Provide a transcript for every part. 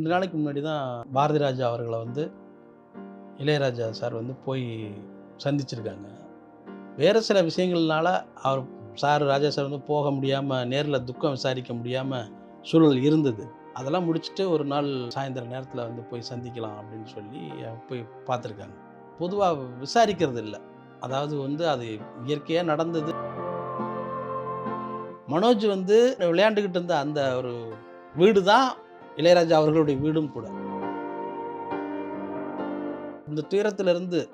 ரெண்டு நாளைக்கு முன்னாடி தான் பாரதி ராஜா அவர்களை வந்து இளையராஜா சார் வந்து போய் சந்திச்சிருக்காங்க. வேறு சில விஷயங்கள்னால அவர் சார் ராஜா சார் வந்து போக முடியாமல் நேரில் துக்கம் விசாரிக்க முடியாமல் சூழல் இருந்தது. அதெல்லாம் முடிச்சுட்டு ஒரு நாள் சாயந்தர நேரத்தில் வந்து போய் சந்திக்கலாம் அப்படின்னு சொல்லி போய் பார்த்துருக்காங்க. பொதுவாக விசாரிக்கிறது இல்லை. அதாவது வந்து அது இயற்கையாக நடந்தது. மனோஜ் வந்து விளையாண்டுக்கிட்டு இருந்த அந்த ஒரு வீடு தான் இளையராஜா அவர்களுடைய வீடும் கூட. இந்த துயரத்திலிருந்து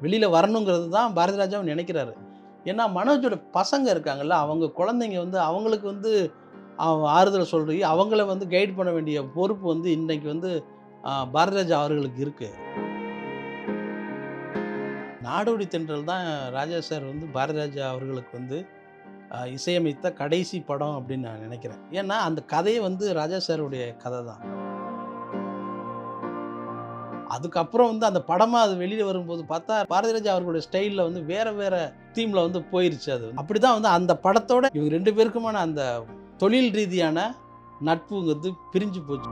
வெளியில் வரணுங்கிறது தான் பாரதி ராஜாவும் நினைக்கிறாரு. ஏன்னா மனோஜோட பசங்க இருக்காங்கல்ல அவங்க குழந்தைங்க வந்து அவங்களுக்கு வந்து அவ- ஆறுதல் சொல்றி அவங்கள வந்து கைட் பண்ண வேண்டிய பொறுப்பு வந்து இன்னைக்கு வந்து பாரதிராஜா அவர்களுக்கு இருக்கு. நாடோடி தென்றல் தான் ராஜா சார் வந்து பாரதிராஜா அவர்களுக்கு வந்து இசையமைத்த கடைசி படம் அப்படின்னு நான் நினைக்கிறேன். ஏன்னா அந்த கதையை வந்து ராஜா சாருடைய கதை தான். அதுக்கப்புறம் வந்து அந்த படமாக அது வெளியில் வரும்போது பார்த்தா பாரதி ராஜா அவர்களுடைய ஸ்டைலில் வந்து வேற வேற தீமில் வந்து போயிருச்சு அது. அப்படி தான் வந்து அந்த படத்தோட இவங்க ரெண்டு பேருக்குமான அந்த தொழில் ரீதியான நட்புங்கிறது பிரிஞ்சு போச்சு.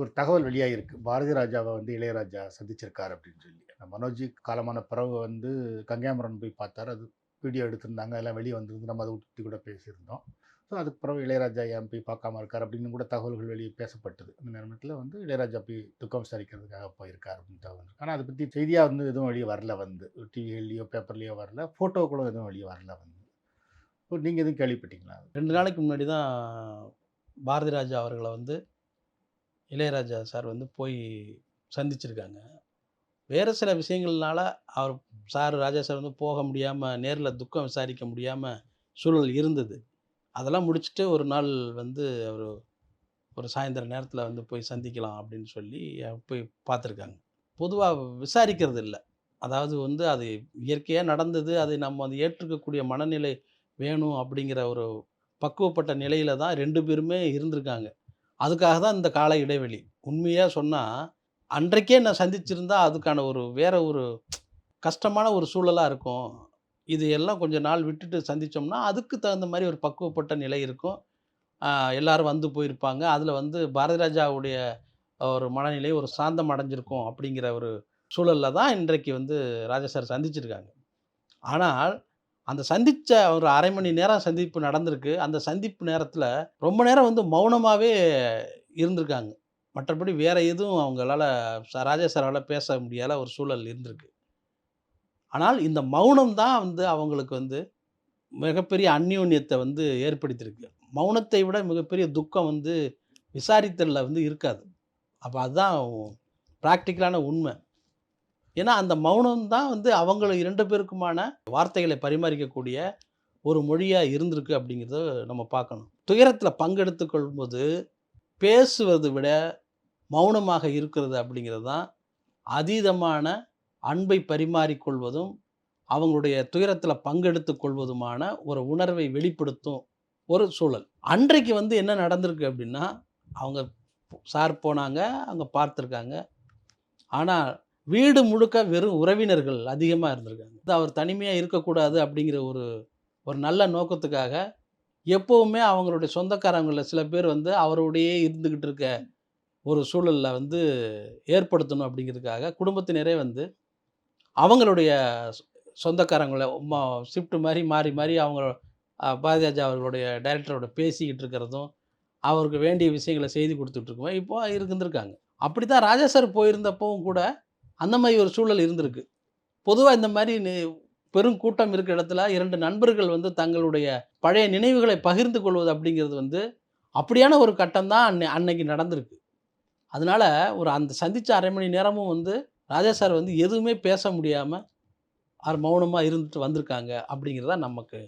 ஒரு தகவல் வெளியாகிருக்கு பாரதி ராஜாவை வந்து இளையராஜா சந்திச்சிருக்காரு அப்படின்னு சொல்லி. மனோஜி காலமான பிறகு வந்து கங்கையாமரன் போய் பார்த்தாரு. அது வீடியோ எடுத்திருந்தாங்க. எல்லாம் வெளியே வந்திருந்து நம்ம அதை விட்டு கூட பேசியிருந்தோம். ஸோ அதுக்கு பிறகு இளையராஜா ஏன் போய் பார்க்காம இருக்கார் அப்படின்னு கூட தகவல்கள் வெளியே பேசப்பட்டது. அந்த நேரத்தில் வந்து இளையராஜா போய் துக்கம் விசாரிக்கிறதுக்காக போயிருக்கார் அப்படின்னு தகவல் ஆனால் அதை பற்றி செய்தியாக வந்து எதுவும் வெளியே வரல வந்து. டிவிகள்லையோ பேப்பர்லேயோ வரல. ஃபோட்டோ கூட எதுவும் வெளியே வரல வந்து. நீங்கள் எதுவும் கேள்விப்பட்டீங்களா? ரெண்டு நாளைக்கு முன்னாடி தான் பாரதி ராஜா அவர்களை வந்து இளையராஜா சார் வந்து போய் சந்திச்சிருக்காங்க. வேறு சில விஷயங்கள்னால அவர் சார் ராஜா சார் வந்து போக முடியாமல் நேரில் துக்கம் விசாரிக்க முடியாமல் சூழல் இருந்தது. அதெல்லாம் முடிச்சுட்டு ஒரு நாள் வந்து அவர் ஒரு சாயந்தர நேரத்தில் வந்து போய் சந்திக்கலாம் அப்படின்னு சொல்லி போய் பார்த்துருக்காங்க. பொதுவாக விசாரிக்கிறது இல்லை. அதாவது வந்து அது இயற்கையாக நடந்தது அதை நம்ம அதை ஏற்றுக்கக்கூடிய மனநிலை வேணும் அப்படிங்கிற ஒரு பக்குவப்பட்ட நிலையில் தான் ரெண்டு பேருமே இருந்திருக்காங்க. அதுக்காக தான் இந்த கால இடைவெளி. உண்மையாக சொன்னால் அன்றைக்கே நான் சந்திச்சிருந்தா அதுக்கான ஒரு வேற ஒரு கஷ்டமான ஒரு சூழலாக இருக்கும். இது எல்லாம் கொஞ்ச நாள் விட்டுட்டு சந்தித்தோம்னா அதுக்கு தகுந்த மாதிரி ஒரு பக்குவப்பட்ட நிலை இருக்கும். எல்லாரும் வந்து போயிருப்பாங்க. அதில் வந்து பாரதிராஜாவுடைய ஒரு மனநிலை ஒரு சாந்தம் அடைஞ்சிருக்கும் அப்படிங்கிற ஒரு சூழலில் தான் இன்றைக்கு வந்து ராஜா சார் சந்திச்சிருக்காங்க. ஆனால் அந்த சந்தித்த ஒரு அரை மணி நேரம் சந்திப்பு நடந்திருக்கு. அந்த சந்திப்பு நேரத்தில் ரொம்ப நேரம் வந்து மௌனமாகவே இருந்திருக்காங்க. மற்றபடி வேறு எதுவும் அவங்களால ச- சாரால் பேச முடியாத ஒரு சூழல் இருந்திருக்கு. ஆனால் இந்த மௌனம் தான் வந்து அவங்களுக்கு வந்து மிகப்பெரிய அந்யோன்யத்தை வந்து ஏற்படுத்தியிருக்கு. மௌனத்தை விட மிகப்பெரிய துக்கம் வந்து விசாரித்தலில் வந்து இருக்காது. அப்போ அதுதான் ப்ராக்டிக்கலான உண்மை. ஏன்னா அந்த மௌனம் தான் வந்து அவங்க இரண்டு பேருக்குமான வார்த்தைகளை பரிமாறிக்கக்கூடிய ஒரு மொழியாக இருந்திருக்கு அப்படிங்கிறத நம்ம பார்க்கணும். துயரத்தில் பங்கெடுத்து கொள்ளும்போது பேசுவதை விட மௌனமாக இருக்கிறது அப்படிங்கிறது தான் அதீதமான அன்பை பரிமாறிக்கொள்வதும் அவங்களுடைய துயரத்தில் பங்கெடுத்து கொள்வதுமான ஒரு உணர்வை வெளிப்படுத்தும் ஒரு சூழல். அன்றைக்கு வந்து என்ன நடந்திருக்கு அப்படின்னா அவங்க சார் போனாங்க அவங்க பார்த்துருக்காங்க. ஆனால் வீடு முழுக்க வெறும் உறவினர்கள் அதிகமாக இருந்திருக்காங்க. அவர் தனிமையாக இருக்கக்கூடாது அப்படிங்கிற ஒரு ஒரு நல்ல நோக்கத்துக்காக எப்போவுமே அவங்களுடைய சொந்தக்காரங்களில் சில பேர் வந்து அவரோடையே இருந்துக்கிட்டு இருக்க ஒரு சூழலில் வந்து ஏற்படுத்தணும் அப்படிங்கிறதுக்காக குடும்பத்தினரே வந்து அவங்களுடைய சொந்தக்காரங்களை ஷிஃப்ட் மாதிரி மாறி மாறி அவங்க பாரதியாஜா அவர்களுடைய டைரக்டரோட பேசிக்கிட்டு இருக்கிறதும் அவருக்கு வேண்டிய விஷயங்களை செய்து கொடுத்துட்ருக்கோம் இப்போ இருந்திருக்காங்க. அப்படி தான் ராஜா சார் போயிருந்தப்பவும் கூட அந்த மாதிரி ஒரு சூழல் இருந்திருக்கு. பொதுவாக இந்த மாதிரி பெரும் கூட்டம் இருக்கிற இடத்துல இரண்டு நண்பர்கள் வந்து தங்களுடைய பழைய நினைவுகளை பகிர்ந்து கொள்வது அப்படிங்கிறது வந்து அப்படியான ஒரு கட்டம் தான் அன்னை அன்னைக்கு நடந்திருக்கு. அதனால ஒரு அந்த சந்தித்த அரை மணி நேரமும் வந்து ராஜா சார் வந்து எதுவுமே பேச முடியாமல் அவர் மௌனமாக இருந்துட்டு வந்திருக்காங்க அப்படிங்கிறது நமக்கு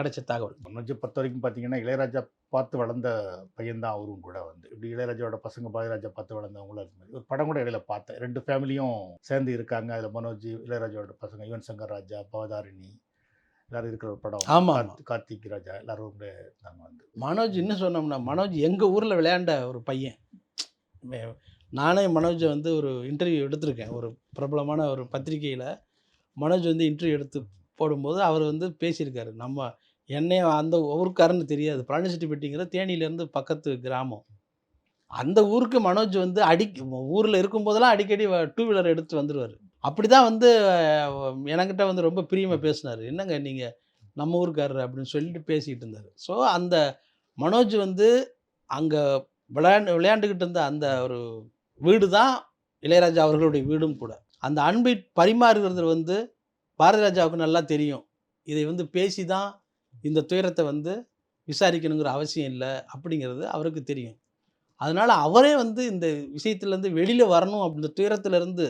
கிடைச்ச தகவல். மனோஜை பொறுத்த வரைக்கும் பார்த்தீங்கன்னா இளையராஜா பார்த்து வளர்ந்த பையன்தான் அவரும் கூட வந்து. இப்படி இளையராஜாவோட பசங்க பாரதிராஜா பார்த்து வளர்ந்தவங்களும் இருக்கு மாதிரி. ஒரு படம் கூட இடையில பார்த்தேன். ரெண்டு ஃபேமிலியும் சேர்ந்து இருக்காங்க. அதில் மனோஜ் இளையராஜாவோட பசங்க யுவன் சங்கர் ராஜா பவதாரிணி எல்லாரும் இருக்கிற ஒரு படம். ஆமா, கார்த்தி- கார்த்திக் ராஜா எல்லாரும் கூட இருந்தாங்க வந்து மனோஜ் இன்னும் சொன்னோம்னா மனோஜ் எங்கள் ஊரில் விளையாண்ட ஒரு பையன். நானே மனோஜை வந்து ஒரு இன்டர்வியூ எடுத்திருக்கேன். ஒரு பிரபலமான ஒரு பத்திரிக்கையில் மனோஜ் வந்து இன்டர்வியூ எடுத்து போடும்போது அவர் வந்து பேசியிருக்காரு. நம்ம என்னைய அந்த ஊருக்காரன்னு தெரியாது. பழனிசெட்டிப்பட்டிங்கிற தேனியிலேருந்து பக்கத்து கிராமம். அந்த ஊருக்கு மனோஜ் வந்து அடி ஊரில் இருக்கும்போதெல்லாம் அடிக்கடி டூ வீலர் எடுத்து வந்துடுவார் அப்படி தான் வந்து எனக்கிட்ட வந்து ரொம்ப பிரியமாக பேசினார். என்னங்க நீங்கள் நம்ம ஊருக்காரர் அப்படின்னு சொல்லிட்டு பேசிகிட்டு இருந்தார். ஸோ அந்த மனோஜ் வந்து அங்கே விளையாண்டு விளையாண்டுக்கிட்டு இருந்த அந்த ஒரு வீடு தான் இளையராஜா அவர்களுடைய வீடும் கூட. அந்த அன்பை பரிமாறுகிறது வந்து பாரதிராஜாவுக்கு நல்லா தெரியும். இதை வந்து பேசி தான் இந்த துயரத்தை வந்து விசாரிக்கணுங்கிற அவசியம் இல்லை அப்படிங்கிறது அவருக்கு தெரியும். அதனால் அவரே வந்து இந்த விஷயத்துலேருந்து வெளியில் வரணும் அப்படி இந்த துயரத்துலேருந்து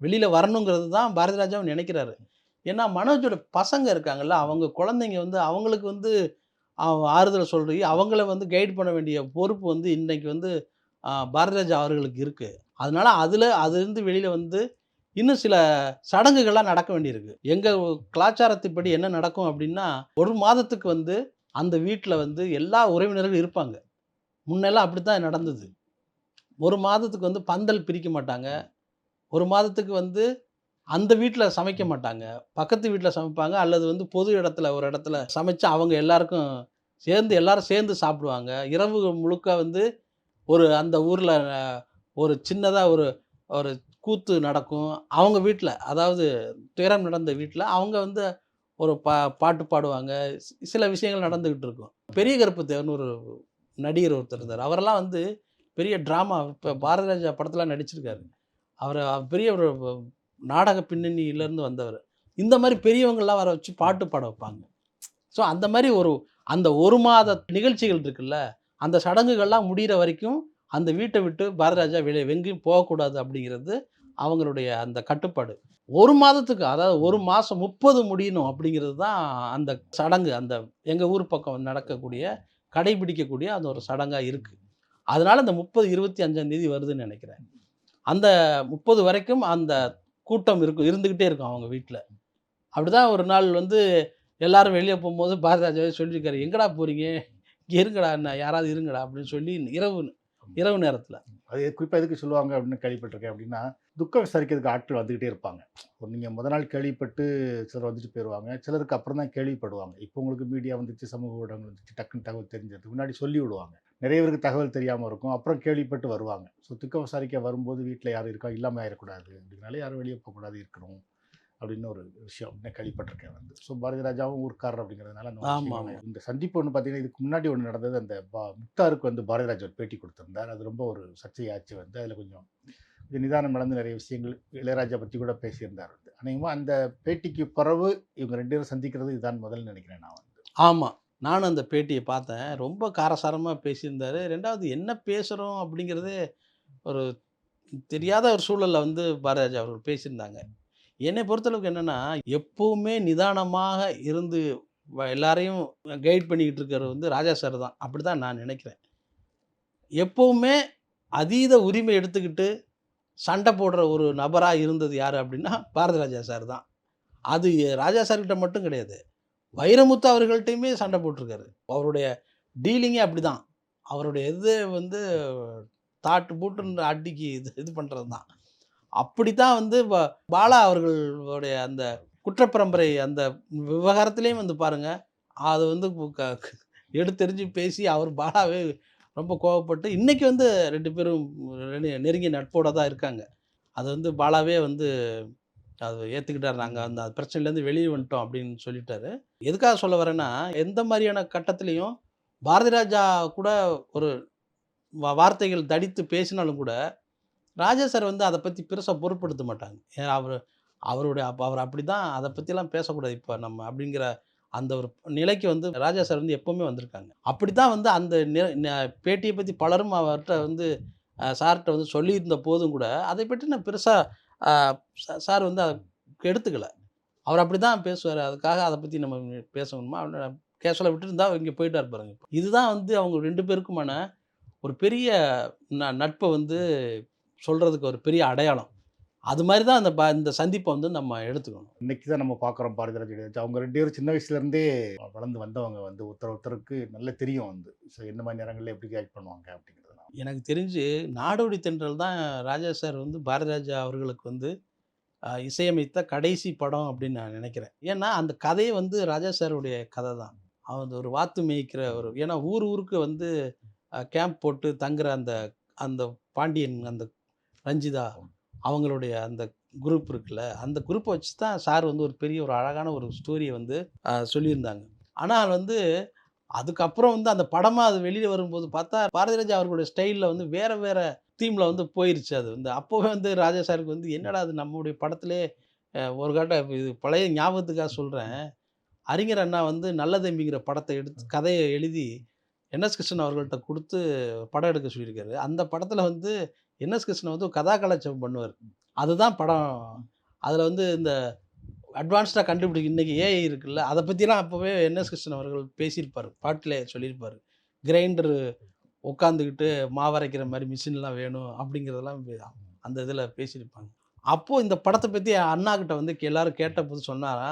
வெளியில் வரணுங்கிறது தான் பாரதிராஜாவும் நினைக்கிறாரு. ஏன்னா மனோஜோட பசங்க இருக்காங்கல்ல அவங்க குழந்தைங்க வந்து அவங்களுக்கு வந்து ஆறுதலை ஆறுதல் அவங்கள வந்து கைட் பண்ண வேண்டிய பொறுப்பு வந்து இன்றைக்கி வந்து பாரதிராஜா அவர்களுக்கு இருக்குது அதனால் அதில் அதுலேருந்து வெளியில் வந்து இன்னும் சில சடங்குகள்லாம் நடக்க வேண்டியிருக்கு. எங்கள் கலாச்சாரத்துப்படி என்ன நடக்கும் அப்படின்னா ஒரு மாதத்துக்கு வந்து அந்த வீட்டில் வந்து எல்லா உறவினர்களும் இருப்பாங்க. முன்னெல்லாம் அப்படி தான் நடந்தது. ஒரு மாதத்துக்கு வந்து பந்தல் பிரிக்க மாட்டாங்க. ஒரு மாதத்துக்கு வந்து அந்த வீட்டில் சமைக்க மாட்டாங்க. பக்கத்து வீட்டில் சமைப்பாங்க. அல்லது வந்து பொது இடத்துல ஒரு இடத்துல சமைச்சு அவங்க எல்லாருக்கும் சேர்ந்து எல்லாரும் சேர்ந்து சாப்பிடுவாங்க. இரவு முழுக்க வந்து ஒரு அந்த ஊரில் ஒரு சின்னதாக ஒரு ஒரு கூத்து நடக்கும். அவங்க வீட்டில் அதாவது துயரம் நடந்த வீட்டில் அவங்க வந்து ஒரு பா பாட்டு பாடுவாங்க. சில விஷயங்கள் நடந்துக்கிட்டு இருக்கும். பெரிய கருப்பு தேவன் ஒரு நடிகர் ஒருத்தர் இருந்தார். அவரெல்லாம் வந்து பெரிய ட்ராமா இப்போ பாரதிராஜா ராஜா படத்தில் நடிச்சிருக்காரு. அவர் பெரிய ஒரு நாடக பின்னணியிலேருந்து வந்தவர். இந்த மாதிரி பெரியவங்கள்லாம் வர வச்சு பாட்டு பாட வைப்பாங்க. ஸோ அந்த மாதிரி ஒரு அந்த ஒரு மாத நிகழ்ச்சிகள் இருக்குல்ல அந்த சடங்குகள்லாம் முடிகிற வரைக்கும் அந்த வீட்டை விட்டு பாரதிராஜா வெளியே எங்கேயும் போகக்கூடாது அப்படிங்கிறது அவங்களுடைய அந்த கட்டுப்பாடு. ஒரு மாதத்துக்கு அதாவது ஒரு மாதம் முப்பது முடியணும் அப்படிங்கிறது தான் அந்த சடங்கு அந்த எங்கள் ஊர் பக்கம் நடக்கக்கூடிய கடைபிடிக்கக்கூடிய அந்த ஒரு சடங்காக இருக்குது அதனால் இந்த முப்பது இருபத்தி அஞ்சாம் தேதி வருதுன்னு நினைக்கிறேன். அந்த முப்பது வரைக்கும் அந்த கூட்டம் இருக்கும் இருந்துக்கிட்டே இருக்கும் அவங்க வீட்டில் அப்படிதான் ஒரு நாள் வந்து எல்லாரும் வெளியே போகும்போது பாரதிராஜாவே சொல்லியிருக்காரு எங்கடா போகிறீங்க இங்கே இருங்கடா என்ன? யாராவது இருங்கடா? அப்படின்னு சொல்லி இரவு இரவு நேரத்தில். அது குறிப்பாக எதுக்கு சொல்லுவாங்க அப்படின்னு கேள்விப்பட்டிருக்கேன். அப்படின்னா துக்கம் விசாரிக்கிறதுக்கு ஆட்கள் வந்துக்கிட்டே இருப்பாங்க. ஒரு நீங்கள் முத நாள் கேள்விப்பட்டு சிலர் வந்துட்டு போயிடுவாங்க சிலருக்கு அப்புறம் தான் கேள்விப்படுவாங்க. இப்போ உங்களுக்கு மீடியா வந்துச்சு சமூக ஊடகங்கள் வந்துச்சு டக்குன்னு தகவல் தெரிஞ்சதுக்கு முன்னாடி சொல்லி விடுவாங்க. நிறைய பேருக்கு தகவல் தெரியாமல் இருக்கும். அப்புறம் கேள்விப்பட்டு வருவாங்க. ஸோ துக்கம் விசாரிக்க வரும்போது வீட்டில் யாரும் இருக்கா? இல்லாமல் ஆயிடக்கூடாது அப்படின்னால யாரும் வெளியே போகக்கூடாது இருக்கணும் அப்படின்னு ஒரு விஷயம் நான் கேள்விப்பட்டிருக்கேன் வந்து. ஸோ பாரதி ராஜாவும் ஊர்க்காரர் அப்படிங்கிறதுனால. இந்த சந்திப்பு ஒன்று பார்த்தீங்கன்னா இதுக்கு முன்னாடி ஒன்று நடந்தது. அந்த பா- முக்தாருக்கு வந்து பாரதி ராஜா ஒரு பேட்டி கொடுத்திருந்தார். அது ரொம்ப ஒரு சர்ச்சையாச்சு வந்து. அதில் கொஞ்சம் கொஞ்சம் நிதானம் நடந்து நிறைய விஷயங்கள் இளையராஜா பற்றி கூட பேசியிருந்தார். வந்து அநேகமாக அந்த பேட்டிக்கு பிறகு இவங்க ரெண்டு பேரும் சந்திக்கிறது இதுதான் முதல்ல நினைக்கிறேன் நான் வந்து. ஆமாம் நானும் அந்த பேட்டியை பார்த்தேன். ரொம்ப காரசாரமாக பேசியிருந்தார். ரெண்டாவது என்ன பேசுகிறோம் அப்படிங்கிறதே ஒரு தெரியாத ஒரு சூழலில் வந்து பாரதிராஜா அவர்கள் பேசியிருந்தாங்க. என்னை பொறுத்தளவுக்கு என்னென்னா எப்போவுமே நிதானமாக இருந்து வ- எல்லாரையும் கைட் பண்ணிக்கிட்டு இருக்கிறது வந்து ராஜா சார் தான். அப்படி தான் நான் நினைக்கிறேன். எப்போவுமே அதீத உரிமை எடுத்துக்கிட்டு சண்டை போடுற ஒரு நபராக இருந்தது யார் அப்படின்னா பாரதி ராஜா சார் தான். அது ராஜா சார்கிட்ட மட்டும் கிடையாது. வைரமுத்து அவர்கள்ட்டையுமே சண்டை போட்டிருக்காரு. அவருடைய டீலிங்கே அப்படி தான் அவருடைய இது வந்து தாட்டு பூட்டுன்ற அடிக்கு இது இது பண்ணுறது தான் அப்படி தான் வந்து பாலா அவர்களுடைய அந்த குற்றப்பரம்பரை அந்த விவகாரத்துலேயும் வந்து பாருங்கள் அது வந்து க- எடுத்தெறிஞ்சு பேசி அவர் பாலாவே ரொம்ப கோவப்பட்டு இன்றைக்கி வந்து ரெண்டு பேரும் நெருங்கிய நட்போட தான் இருக்காங்க. அது வந்து பாலாவே வந்து அது ஏற்றுக்கிட்டார் நாங்கள் அந்த பிரச்சனையிலேருந்து வெளியே வந்துட்டோம் அப்படின்னு சொல்லிட்டாரு. எதுக்காக சொல்ல வரேன்னா எந்த மாதிரியான கட்டத்துலேயும் பாரதி ராஜா கூட ஒரு வார்த்தைகள் தடித்து பேசினாலும் கூட ராஜா சார் வந்து அதை பற்றி பெருசாக பொருட்படுத்த மாட்டாங்க. ஏன்னா அவர் அவருடைய அப்போ அவர் அப்படி தான் அதை பற்றிலாம் பேசக்கூடாது இப்போ நம்ம அப்படிங்கிற அந்த ஒரு நிலைக்கு வந்து ராஜா சார் வந்து எப்போவுமே வந்திருக்காங்க. அப்படி தான் வந்து அந்த பேட்டியை பற்றி பலரும் அவர்கிட்ட வந்து சார்கிட்ட வந்து சொல்லியிருந்த போதும் கூட அதை பற்றி நான் பெருசாக சார் வந்து அதை எடுத்துக்கல. அவர் அப்படி தான் பேசுவார். அதுக்காக அதை பற்றி நம்ம பேசணுமா கேஷுவலாக விட்டுருந்தா இங்கே போயிட்டார் பாருங்க இதுதான் வந்து அவங்க ரெண்டு பேருக்குமான ஒரு பெரிய ந நட்பை வந்து சொல்கிறதுக்கு ஒரு பெரிய அடையாளம். அது மாதிரி தான் அந்த ப இந்த சந்திப்பை வந்து நம்ம எடுத்துக்கணும். இன்னைக்கு தான் நம்ம பார்க்குறோம் பாரதிராஜ் இளையராஜா அவங்க ரெண்டு பேரும் சின்ன வயசுலேருந்தே வளர்ந்து வந்தவங்க வந்து ஒருத்தர் ஒருத்தருக்கு நல்ல தெரியும் வந்து. ஸோ எந்த மாதிரி நேரங்களில் எப்படி கைட் பண்ணுவாங்க அப்படிங்கிறதுலாம் எனக்கு தெரிஞ்சு நாடோடி தென்றல் தான் ராஜா சார் வந்து பாரதிராஜா அவர்களுக்கு வந்து இசையமைத்த கடைசி படம் அப்படின்னு நான் நினைக்கிறேன். ஏன்னா அந்த கதையை வந்து ராஜா சாருடைய கதை தான். அவன் ஒரு வாத்து மேய்க்கிற ஒரு ஏன்னா ஊர் ஊருக்கு வந்து கேம்ப் போட்டு தங்குற அந்த அந்த பாண்டியன் அந்த ரஞ்சிதா. அவங்களுடைய அந்த குரூப் இருக்குல்ல அந்த குரூப்பை வச்சு தான் சார் வந்து ஒரு பெரிய ஒரு அழகான ஒரு ஸ்டோரியை வந்து சொல்லியிருந்தாங்க. ஆனால் வந்து அதுக்கப்புறம் வந்து அந்த படமாக அது வெளியில் வரும்போது பார்த்தா பாரதிராஜா அவர்களுடைய ஸ்டைலில் வந்து வேறு வேறு தீமில் வந்து போயிருச்சு அது வந்து. அப்போவே வந்து ராஜா சாருக்கு வந்து என்னடா அது நம்முடைய படத்திலே ஒரு கட்ட இது பழைய ஞாபகத்துக்காக சொல்கிறேன் அறிஞர் அண்ணா வந்து நல்ல தம்பிங்கிற படத்தை எடுத்து கதையை எழுதி என்எஸ் கிருஷ்ணன் அவர்கள்ட்ட கொடுத்து படம் எடுக்க சொல்லியிருக்காரு. அந்த படத்தில் வந்து என்எஸ் கிருஷ்ணன் வந்து கதா கலாச்சாரம் பண்ணுவார். அதுதான் படம். அதில் வந்து இந்த அட்வான்ஸ்டாக கண்டுபிடிக்க இன்றைக்கி ஏஐ இருக்குல்ல அதை பற்றிலாம் அப்போவே என்எஸ் கிருஷ்ணன் அவர்கள் பேசியிருப்பார். பாட்டில் சொல்லியிருப்பார். கிரைண்டரு உட்காந்துக்கிட்டு மாவரைக்கிற மாதிரி மிஷின்லாம் வேணும் அப்படிங்கிறதெல்லாம் அந்த இதில் பேசியிருப்பாங்க. அப்போது இந்த படத்தை பற்றி அண்ணா கிட்ட வந்து எல்லோரும் கேட்டபோது சொன்னாரா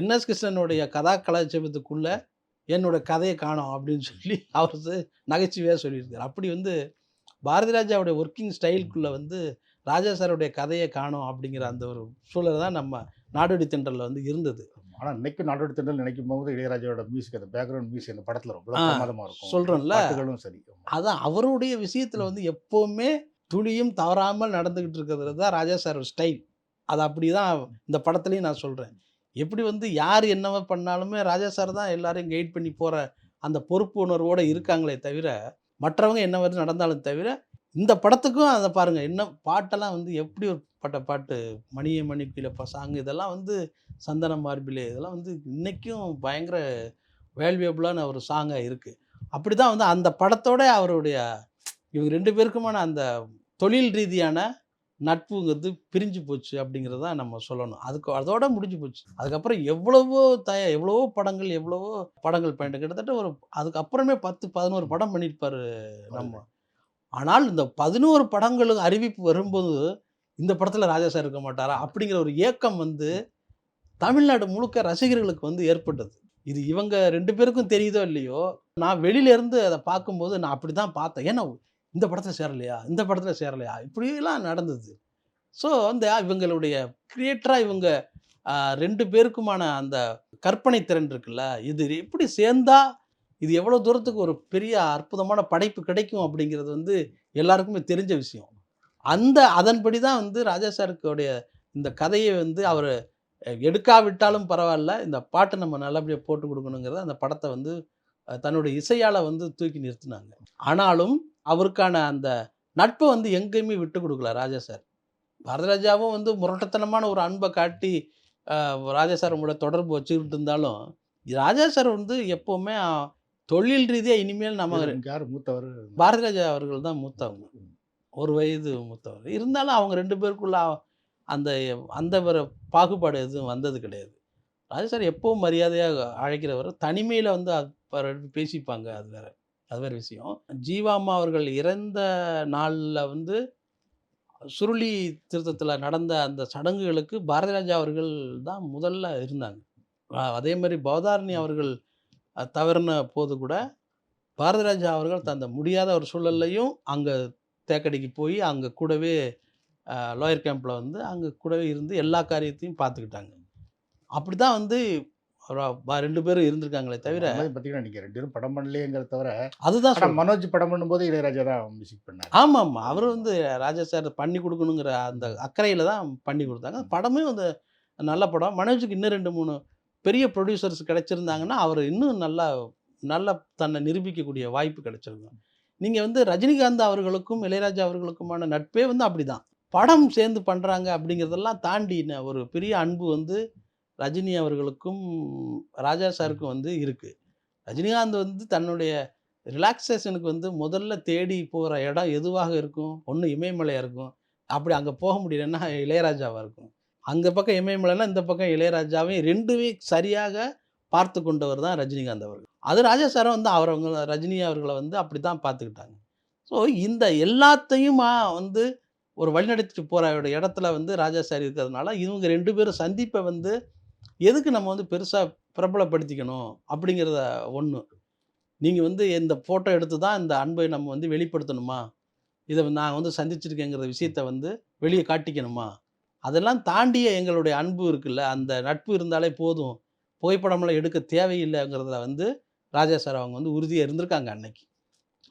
என்எஸ் கிருஷ்ணனுடைய கதா கலாச்சேபத்துக்குள்ளே என்னோட கதையை காணோம் அப்படின்னு சொல்லி அவர் நகைச்சுவையாக சொல்லியிருக்கார். அப்படி வந்து பாரதி ராஜாவுடைய ஒர்க்கிங் ஸ்டைலுக்குள்ளே வந்து ராஜா சாருடைய கதையை காணோம் அப்படிங்கிற அந்த ஒரு சூழல் தான் நம்ம நாடோடி தென்றலில் வந்து இருந்தது. ஆனால் இன்னைக்கு நாடோடி திண்டல் நினைக்கும் போது இளையராஜாவோட மியூசிக் அந்த பேக்ரவுண்ட் மியூசிக் அந்த படத்தில் ரொம்ப பிரமாதமாக இருக்கும். பாட்டுகளும் சரி. அதான் அவருடைய விஷயத்தில் வந்து எப்போவுமே துளியும் தவறாமல் நடந்துக்கிட்டு இருக்கிறது தான் ராஜா சார் ஸ்டைல் அது அப்படி தான் இந்த படத்துலையும் நான் சொல்கிறேன் எப்படி வந்து யார் என்னவோ பண்ணாலுமே ராஜா சார் தான் எல்லாரையும் கைட் பண்ணி போகிற அந்த பொறுப்பு உணர்வோடு இருக்காங்களே தவிர மற்றவங்க என்ன மாதிரி நடந்தாலும் தவிர இந்த படத்துக்கும் அதை பாருங்கள் என்ன பாட்டெல்லாம் வந்து எப்படி ஒரு பட்ட பாட்டு? மணிய மணிப்பில சாங் இதெல்லாம் வந்து சந்தன மார்பிலே இதெல்லாம் வந்து இன்றைக்கும் பயங்கர வேல்வியபுளான ஒரு சாங்காக இருக்குது அப்படி தான் வந்து அந்த படத்தோட அவருடைய இவங்க ரெண்டு பேருக்குமான அந்த தொழில் ரீதியான நட்புங்கிறது பிரிஞ்சு போச்சு அப்படிங்கிறத நம்ம சொல்லணும். அதுக்கு அதோட முடிஞ்சு போச்சு. அதுக்கப்புறம் எவ்வளவோ தய எவ்வளவோ படங்கள் எவ்வளவோ படங்கள் பண்ணிட்டு கிட்டத்தட்ட ஒரு அதுக்கப்புறமே பத்து பதினோரு படம் பண்ணியிருப்பாரு நம்ம. ஆனால் இந்த பதினோரு படங்களுக்கு அறிவிப்பு வரும்போது இந்த படத்தில் ராஜா சார் இருக்க மாட்டாரா அப்படிங்கிற ஒரு ஏக்கம் வந்து தமிழ்நாடு முழுக்க ரசிகர்களுக்கு வந்து ஏற்பட்டது. இது இவங்க ரெண்டு பேருக்கும் தெரியுதோ இல்லையோ? நான் வெளியில இருந்து அதை பார்க்கும்போது நான் அப்படி தான் பார்த்தேன். ஏன்னா இந்த படத்தில் சேரலையா? இந்த படத்தில் சேரலையா? இப்படியெல்லாம் நடந்தது. ஸோ அந்த இவங்களுடைய கிரியேட்டராக இவங்க ரெண்டு பேருக்குமான அந்த கற்பனை திறன் இருக்குல்ல இது எப்படி சேர்ந்தா இது எவ்வளோ தூரத்துக்கு ஒரு பெரிய அற்புதமான படைப்பு கிடைக்கும் அப்படிங்கிறது வந்து எல்லாருக்குமே தெரிஞ்ச விஷயம். அந்த அதன்படி தான் வந்து ராஜா சாருக்குடைய இந்த கதையை வந்து அவர் எடுக்காவிட்டாலும் பரவாயில்ல இந்த பாட்டை நம்ம நல்லபடியாக போட்டு கொடுக்கணுங்கிறத அந்த படத்தை வந்து தன்னுடைய இசையால் வந்து தூக்கி நிறுத்தினாங்க. ஆனாலும் அவருக்கான அந்த நட்பை வந்து எங்கேயுமே விட்டு கொடுக்கல ராஜா சார். பாரதராஜாவும் வந்து முரட்டத்தனமான ஒரு அன்பை காட்டி ராஜா சார் கூட தொடர்பு வச்சுக்கிட்டு இருந்தாலும் ராஜா சார் வந்து எப்போவுமே தொழில் ரீதியாக இனிமேல் நம்ம யார்? மூத்தவர்? பாரதிராஜா அவர்கள் தான் மூத்தவங்க. ஒரு வயது மூத்தவர். இருந்தாலும் அவங்க ரெண்டு பேருக்குள்ள அந்த அந்த பாகுபாடு எதுவும் வந்தது கிடையாது. ராஜா சார் எப்பவும் மரியாதையாக அழைக்கிறவர். தனிமையில் வந்து பேசிப்பாங்க அது வேற. அது வேறு விஷயம். ஜீவாம்மா அவர்கள் இறந்த நாளில் வந்து சுருளி திருத்தத்தில் நடந்த அந்த சடங்குகளுக்கு பாரதிராஜா அவர்கள் தான் முதல்ல இருந்தாங்க. அதே மாதிரி பவதாரணி அவர்கள் தவறின போது கூட பாரதிராஜா அவர்கள் தந்த முடியாத ஒரு சூழல்லையும் அங்கே தேக்கடிக்கு போய் அங்கே கூடவே லோயர் கேம்பில் வந்து அங்கே கூடவே இருந்து எல்லா காரியத்தையும் பார்த்துக்கிட்டாங்க அப்படி தான் வந்து ரெண்டு பேரும் இருந்திருக்காங்களே தவிர பார்த்தீங்கன்னா நீங்கள் ரெண்டு பேரும் படம் பண்ணலையேங்கிறத தவிர அதுதான். மனோஜ் படம் பண்ணும்போது இளையராஜா தான் மியூசிக் பண்ணார். ஆமாம் ஆமாம் அவர் வந்து ராஜா சார் பண்ணி கொடுக்கணுங்கிற அந்த அக்கறையில் தான் பண்ணி கொடுத்தாங்க. படமே வந்து நல்ல படம். மனோஜுக்கு இன்னும் ரெண்டு மூணு பெரிய ப்ரொடியூசர்ஸ் கிடைச்சிருந்தாங்கன்னா அவர் இன்னும் நல்லா நல்லா தன்னை நிரூபிக்கக்கூடிய வாய்ப்பு கிடைச்சிருக்கும். நீங்கள் வந்து ரஜினிகாந்த் அவர்களுக்கும் இளையராஜா அவர்களுக்குமான நட்பே வந்து அப்படி தான் படம் சேர்ந்து பண்ணுறாங்க அப்படிங்கிறதெல்லாம் தாண்டி ஒரு பெரிய அன்பு வந்து ரஜினி அவர்களுக்கும் ராஜா சாருக்கும் வந்து இருக்குது ரஜினிகாந்த் வந்து தன்னுடைய ரிலாக்ஸேஷனுக்கு வந்து முதல்ல தேடி போகிற இடம் எதுவாக இருக்கும்? ஒன்று இமயமலையாக இருக்கும். அப்படி அங்கே போக முடியலன்னா இளையராஜாவாக இருக்கும். அந்த பக்கம் இமயமலைனா இந்த பக்கம் இளையராஜாவையும் ரெண்டுமே சரியாக பார்த்து கொண்டவர் தான் ரஜினிகாந்த் அவர்கள். அது ராஜா சாரும் வந்து அவரவங்க ரஜினி அவர்களை வந்து அப்படி தான் பார்த்துக்கிட்டாங்க. ஸோ இந்த எல்லாத்தையுமா வந்து ஒரு வழிநடத்திட்டு போகிற இடத்துல வந்து ராஜா சார் இருக்கிறதுனால இவங்க ரெண்டு பேரும் சந்திப்பை வந்து எதுக்கு நம்ம வந்து பெருசாக பிரபலப்படுத்திக்கணும் அப்படிங்கிறத ஒன்று நீங்கள் வந்து இந்த ஃபோட்டோ எடுத்து தான் இந்த அன்பை நம்ம வந்து வெளிப்படுத்தணுமா? இதை நான் வந்து சந்திச்சிருக்கேங்கிற விஷயத்த வந்து வெளியே காட்டிக்கணுமா? அதெல்லாம் தாண்டிய எங்களுடைய அன்பு இருக்குல்ல அந்த நட்பு இருந்தாலே போதும். புகைப்படமெல்லாம் எடுக்க தேவையில்லைங்கிறத வந்து ராஜா சார் அவங்க வந்து உறுதியாக இருந்திருக்காங்க அன்னைக்கு.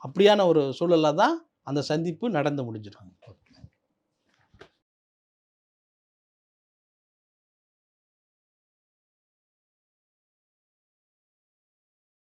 அப்படியான ஒரு சூழலாக தான் அந்த சந்திப்பு நடந்து முடிஞ்சிடும்.